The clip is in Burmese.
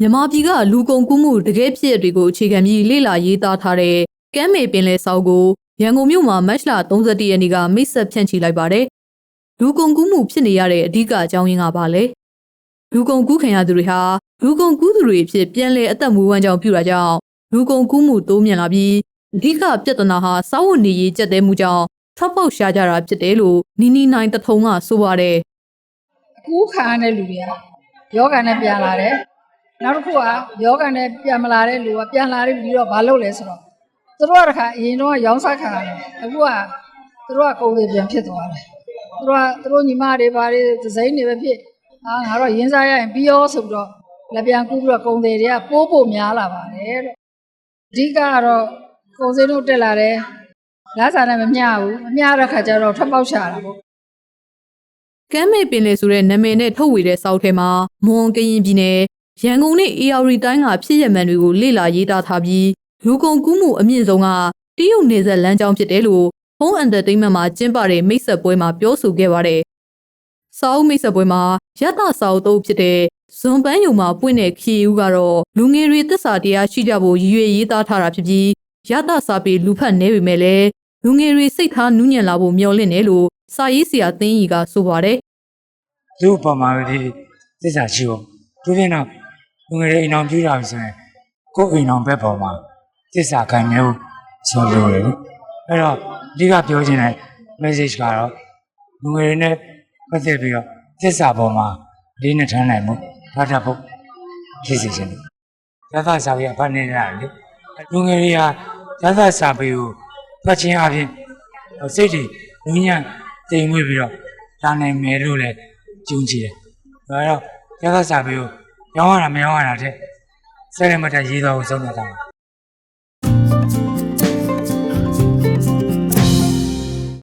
မြန်မာပြည်ကလူကုန်ကူးမှုတကယ်ဖြစ်ရပ်တွေကိုအခြေခံပြီးလေ့လာရေးသားထားတဲ့ကမ်းမေပင်လယ်ဆောက်ကိုရန်ကုန်မြို့မှာမတ်လ31ရက်နေ့ကမိတ်ဆက်ဖြန့်ချီလိုက်ပါတယ်။လူကုန်ကူးမှုဖြစ်နေရတဲ့အဓိကအကြောင်းရင်းကပါလေ။လူကုန်ကူးခံရသူတွေဟာလူကုန်ကူးသူတွေအဖြစ်ပြန်လည်အသက်မွေးဝမ်းကြောင်းပြုတာကြောင့်လူကုန်ကူးမှုတိုးမြင့်လာပြီးအဓိကပြဿနာဟာစောက်ဝတ်နေရေးကြက်တဲမှုကြောင့်ထွက်ပေါက်ရှာကြတာဖြစ်တယ်လို့နီနီနိုင်တထုံကဆိုပါတယ်။အကူခံရတဲ့လူတွေကယောဂနဲ့ပြန်လာတယ် နောက်တစ်ခုကယောဂနဲ့ပြန်မလာတဲ့လူကပြန်လာတဲ့ပြီးတော့မလုပ်လဲဆိုတော့သူတို့ကတခါအရင်တော့ရောင်းစားခံရတယ်အခုကသူတို့ကကုန်တွေပြန်ဖြစ်သွားတယ်သူတို့ကသူတို့ညီမတွေဘာတွေဒီဇိုင်းတွေပဲဖြစ်အာငါတော့ရင်းစားရရင်ပြီးရောဆိုပြီးတော့လက်ပြန်ကူးပြီးတော့ကုန်တွေတွေကပိုးပို့များလာပါတယ်လို့အဓိကကတော့ကုန်စည်တို့တက်လာတယ်လားစားနဲ့မမျှဘူးမမျှတဲ့ခါကျတော့ထွက်ပေါက်ရှာတာပေါ့ကမ်းမေပင်လေဆိုတဲ့နာမည်နဲ့ထုတ်ဝေတဲ့စောက်ထဲမှာမွန်ကရင်ပြည်နယ် ရန်ကုန်နဲ့အေရရီတိုင်းကဖြစ်ရမှန်တွေကိုလေ့လာရေးသားထားပြီးလူကုန်ကူးမှုအမြင့်ဆုံးကတရုတ်နေဆက်လမ်းကြောင်းဖြစ်တယ်လို့ Home Entertainment မှာကျင်းပတဲ့မိတ်ဆက်ပွဲမှာပြောဆိုခဲ့ပါတယ်။စောက်မိတ်ဆက်ပွဲမှာရတစောက်တို့ဖြစ်တဲ့ဇွန်ပန်းယုံမှာပွင့်တဲ့ခီဦးကတော့လူငယ်တွေသစ္စာတရားရှိကြဖို့ရည်ရွယ်ရေးသားထားတာဖြစ်ပြီးရတစာပေလူဖတ်နေပေမဲ့လည်းလူငယ်တွေစိတ်ထားနူးညံ့လာဖို့မျှော်လင့်တယ်လို့စာရေးဆရာသင်းကြီးကဆိုပါတယ်လူ့ပေါ်မှာပဲဒီသစ္စာရှိဖို့သူပြင်တော့ လူငယ်တွေအိမ်အောင်ပြတာပြီဆိုရင်ကိုယ်အိမ်အောင်ဘက်ပေါ်မှာသစ္စာခံနေဖို့ဆိုလိုတယ်လေအဲ့တော့အဓိကပြောချင်တဲ့ message ကတော့လူငယ်တွေနဲ့ပတ်သက်ပြီးတော့သစ္စာပေါ်မှာလေးနဲ့ထမ်းနိုင်မှုဖတ်တတ်ဖို့ဖြစ်စေချင်တယ်သစ္စာစာပေကဖတ်နေရတယ်လေလူငယ်တွေဟာသစ္စာစာပေကိုဖတ်ခြင်းအပြင်စိတ်တွေဉာဏ်တိမ်မွေ့ပြီးတော့တာနိုင်မယ်လို့လည်းကျုံကြည့်တယ်။ဒါတော့ကျသစာပေကို ရောင်းရတာမရောင်းရတာတဲ့စက်ရမတ်ရေးတော်ကိုဆုံးဖြတ်တာ